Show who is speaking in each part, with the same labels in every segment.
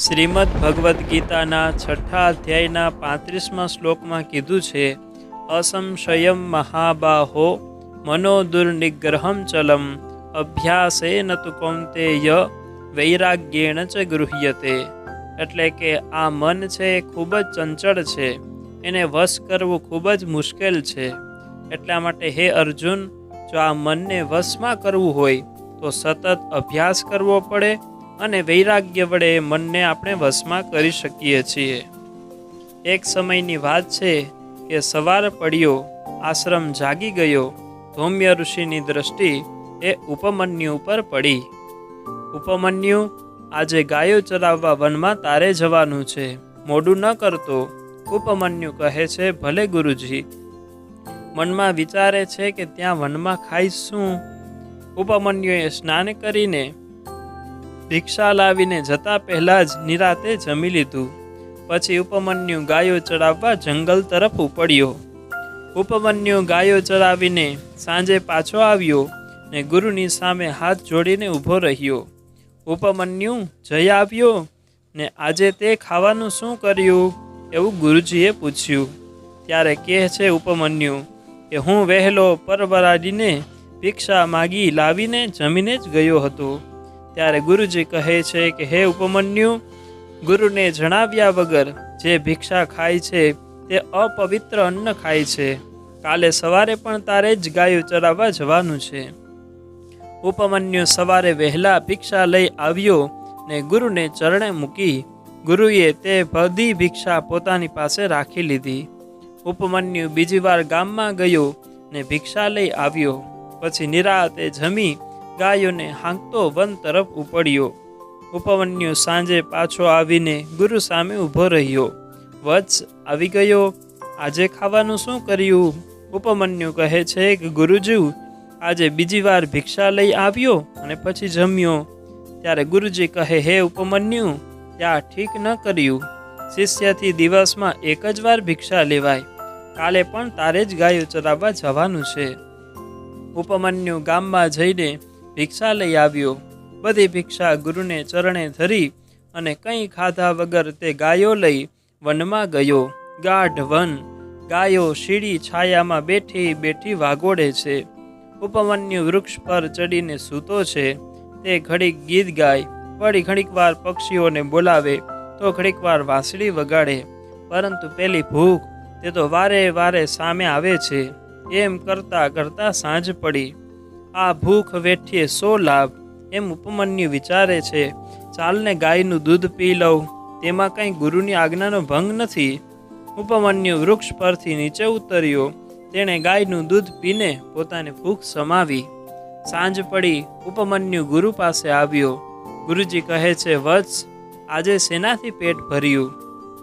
Speaker 1: શ્રીમદ ભગવદ્ ગીતાના છઠ્ઠા અધ્યાયના પાંત્રીસમાં શ્લોકમાં કીધું છે, અસંશયમ મહાબાહો મનો દુર્નિગ્રહમ ચલમ અભ્યાસેન તુ કૌંતેય વૈરાગ્યેણ ચ ગૃહ્યતે. એટલે કે આ મન છે એ ખૂબ જ ચંચળ છે, એને વશ કરવું ખૂબ જ મુશ્કેલ છે. એટલા માટે હે અર્જુન, જો આ મનને વશમાં કરવું હોય, તો સતત અભ્યાસ કરવો પડે અને વૈરાગ્ય વડે મનને આપણે વશમાં કરી શકીએ છીએ. એક સમયની વાત છે કે સવાર પડ્યો, આશ્રમ જાગી ગયો, ધૌમ્ય ઋષિની દ્રષ્ટિ એ ઉપમન્યુ પર પડી. ઉપમન્યુ, આજે ગાયો ચરાવવા વનમાં તારે જવાનું છે, મોડું ન કરતો, ઉપમન્યુ કહે છે, ભલે ગુરુજી. મનમાં વિચારે છે કે ત્યાં વનમાં ખાઈશ. શું ઉપમન્યુએ સ્નાન કરીને ભિક્ષા લાવીને જતા પહેલાં જ નિરાતે જમી લીધું. પછી ઉપમન્યુ ગાયો ચડાવવા જંગલ તરફ ઉપડ્યો. ઉપમન્યુ ગાયો ચડાવીને સાંજે પાછો આવ્યો ને ગુરુની સામે હાથ જોડીને ઊભો રહ્યો. ઉપમન્યુ જય આવ્યો ને આજે તે ખાવાનું શું કર્યું? એવું ગુરુજીએ પૂછ્યું. ત્યારે કહે છે ઉપમન્યુ કે હું વહેલો પરવરાડીને ભિક્ષા માગી લાવીને જમીને જ ગયો હતો. ત્યારે ગુરુજી કહે છે કે, હે ઉપમન્યુ, ગુરુને જણાવ્યા વગર જે ભિક્ષા ખાય છે, તે અપવિત્ર અન્ન ખાય છે. કાલે સવારે પણ તારે જ ગાયો ચરાવવા જવાનું છે. ઉપમન્યુ સવારે વહેલા ભિક્ષા લઈ આવ્યો ને ગુરુને ચરણે મૂકી, ગુરુએ તે બધી ભિક્ષા પોતાની પાસે રાખી લીધી. ઉપમન્યુ બીજી વાર ગામમાં ગયો ને ભિક્ષા લઈ આવ્યો. પછી નિરાતે જમી ગાયોને હાંકતો વન તરફ ઉપડ્યો. ઉપમન્યુ સાંજે પાછો આવીને ગુરુ સામે ઊભો રહ્યો. વત્સ આવી ગયો. આજે ખાવાનું શું કર્યું? ઉપમન્યુ કહે છે કે, ગુરુજી, આજે બીજી વાર ભિક્ષા લઈ આવ્યો અને પછી જમ્યો. ત્યારે ગુરુજી કહે, હે ઉપમન્યુ, ત્યાં ઠીક ન કર્યું. શિષ્યથી દિવસમાં એક જ વાર ભિક્ષા લેવાય. કાલે પણ તારે જ ગાયો ચરાવવા જવાનું છે. ઉપમન્યુ ગામમાં જઈને ભિક્ષા લઈ આવ્યો. બધી ભિક્ષા ગુરુને ચરણે ધરી અને કંઈ ખાધા વગર તે ગાયો લઈ વનમાં ગયો. ગાઢ વન, ગાયો શીડી છાયામાં બેઠી બેઠી વાગોડે છે. ઉપમન્યુ વૃક્ષ પર ચડીને સૂતો છે. તે ઘડીક ગીત ગાય, વળી ઘડીક વાર પક્ષીઓને બોલાવે, તો ઘડીક વાર વાંસળી વગાડે. પરંતુ પેલી ભૂખ તે તો વારે વારે સામે આવે છે. એમ કરતા કરતા સાંજ પડી. આ ભૂખ વેઠીએ સો લાભ. એમ ઉપમન્યુ વિચારે છે, ચાલને ગાયનું દૂધ પી લઉં. તેમાં કંઈ ગુરુની આજ્ઞાનો ભંગ નથી. ઉપમન્યુ વૃક્ષ પરથી નીચે ઉતર્યો. તેણે ગાયનું દૂધ પીને પોતાની ભૂખ સમાવી. સાંજ પડી, ઉપમન્યુ ગુરુ પાસે આવ્યો. ગુરુજી કહે છે, વત્સ, આજે શેનાથી પેટ ભર્યું.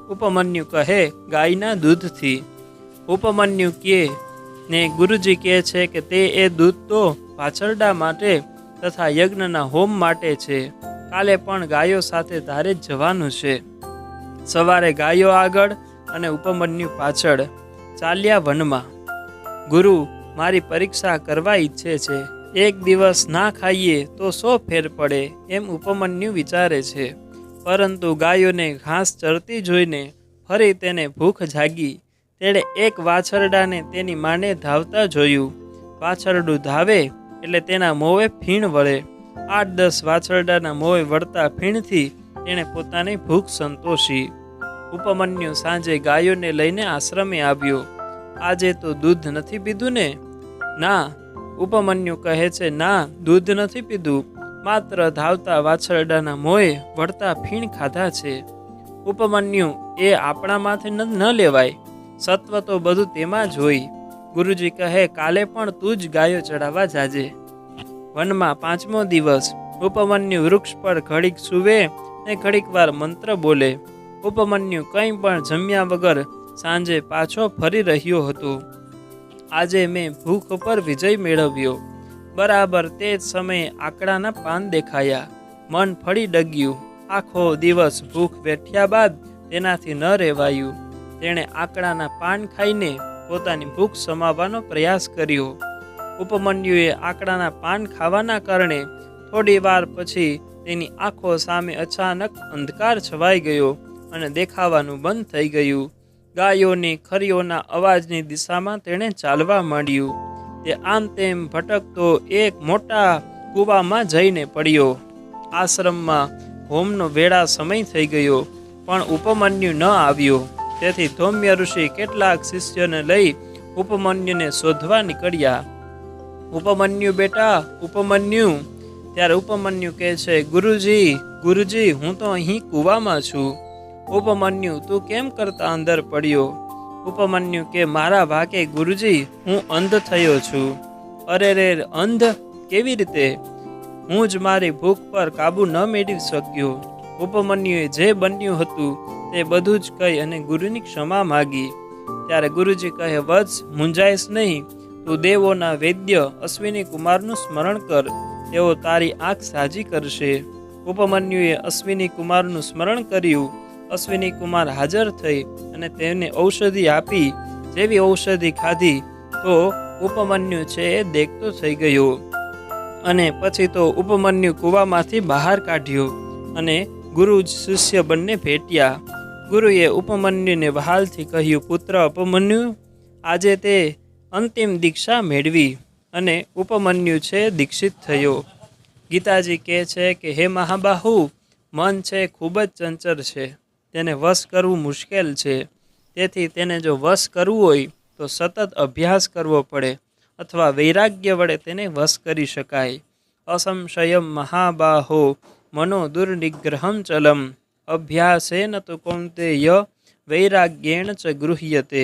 Speaker 1: ઉપમન્યુ કહે, ગાયના દૂધથી. ઉપમન્યુ કહે ને ગુરુજી કહે છે કે તે એ દૂધ તો પાછરડા માટે તથા યજ્ઞના હોમ માટે છે. કાલે પણ ગાયો સાથે ધારે જ જવાનું છે. સવારે ગાયો આગળ અને ઉપમન્યુ પાછળ. ચાલ્યા વનમાં. ગુરુ, મારી પરીક્ષા કરવા ઈચ્છે છે. એક દિવસ ના ખાઈએ તો સો ફેર પડે એમ ઉપમન્યુ વિચારે છે. પરંતુ ગાયોને ઘાસ ચરતી જોઈને ફરી તેને ભૂખ જાગી. તેણે એક વાછરડાને તેની માને ધાવતા જોયું. વાછરડું ધાવે એટલે તેના મોવે ફીણ વળે. આઠ દસ વાછરડાના મોવે વળતા ફીણથી તેણે પોતાની ભૂખ સંતોષી. ઉપમન્યુ સાંજે ગાયોને લઈને આશ્રમે આવ્યો. આજે તો દૂધ નથી પીધું ને? ના, ઉપમન્યુ કહે છે, ના, દૂધ નથી પીધું. માત્ર ધાવતા વાછરડાના મોએ વળતા ફીણ ખાધા છે. ઉપમન્યુ, એ આપણામાંથી ન લેવાય. સત્વ તો બધું તેમાં જ હોય. ગુરુજી કહે, કાલે પણ તું જ ગાયો ચડાવવા જાજે. વનમાં પાંચમો દિવસ, ઉપમન્યુ વૃક્ષ પર ઘડીક સૂવે ને ઘડીક વાર મંત્ર બોલે. ઉપમન્યુ કંઈ પણ જમ્યા વગર સાંજે પાછો ફરી રહ્યો હતો. આજે મેં ભૂખ પર વિજય મેળવ્યો. બરાબર તે જ સમયે આકડાના પાન દેખાયા. મન ફળી ડગ્યું. આખો દિવસ ભૂખ વેઠ્યા બાદ તેનાથી ન રહેવાયું તેણે આકડાના પાન ખાઈને પોતાની ભૂખ સમાવવાનો પ્રયાસ કર્યો. ઉપમન્યુએ આકડાના પાન ખાવાના કારણે થોડી વાર પછી તેની આંખો સામે અચાનક અંધકાર છવાઈ ગયો અને દેખાવાનું બંધ થઈ ગયું. ગાયોની ખરીઓના અવાજની દિશામાં તેણે ચાલવા માંડ્યું. તે આમ તેમ ભટકતો એક મોટા કૂવામાં જઈને પડ્યો. આશ્રમમાં હોમનો વેળા સમય થઈ ગયો, પણ ઉપમન્યુ ન આવ્યો. તેથી ધૌમ્ય ઋષિ કેટલાક શિષ્યને લઈ ઉપમન્યુને શોધવા નીકળ્યા. ઉપમન્યુ બેટા, ઉપમન્યુ. ત્યારે ઉપમન્યુ કહે છે, ગુરુજી ગુરુજી, હું તો અહીં કૂવામાં છું. ઉપમન્યુ, તું કેમ કરતા અંદર પડ્યો? ઉપમન્યુ કે, મારા ભાગે ગુરુજી, હું અંધ થયો છું. અરે રે, અંધ? કેવી રીતે? હું જ મારી ભૂખ પર કાબુ ન મેળવી શક્યો. ઉપમન્યુએ જે બન્યું હતું તે બધું જ કહી અને ગુરુની ક્ષમા માગી. ત્યારે ગુરુજી કહે, વત્સ, મૂંઝાઈશ નહીં. તું દેવોના વૈદ્ય અશ્વિની કુમારનું સ્મરણ કર. તેઓ તારી આંખ સાજી કરશે. ઉપમન્યુએ અશ્વિની કુમારનું સ્મરણ કર્યું. અશ્વિની કુમાર હાજર થઈ અને તેને ઔષધિ આપી. જેવી ઔષધિ ખાધી, તો ઉપમન્યુ છે એ દેખતો થઈ ગયો. અને પછી તો ઉપમન્યુ કૂવામાંથી બહાર કાઢ્યો અને ગુરુ શિષ્ય બંને ભેટ્યા. ગુરુએ ઉપમન્યુને વહાલથી કહ્યું, પુત્ર ઉપમન્યુ આજે તે અંતિમ દીક્ષા મેળવી અને ઉપમન્યુ છે દીક્ષિત થયો. ગીતાજી કહે છે કે, હે મહાબાહુ, મન છે ખૂબ જ ચંચળ છે. તેને વશ કરવું મુશ્કેલ છે. તેથી તેને જો વશ કરવું હોય, તો સતત અભ્યાસ કરવો પડે અથવા વૈરાગ્ય વડે તેને વશ કરી શકાય. અસંશયમ મહાબાહો, મનો દુર્નિગ્રહમ ચલમ. અભ્યાસેન તો કૌંતેય વૈરાગ્યેણ ચ ગૃહ્યતે.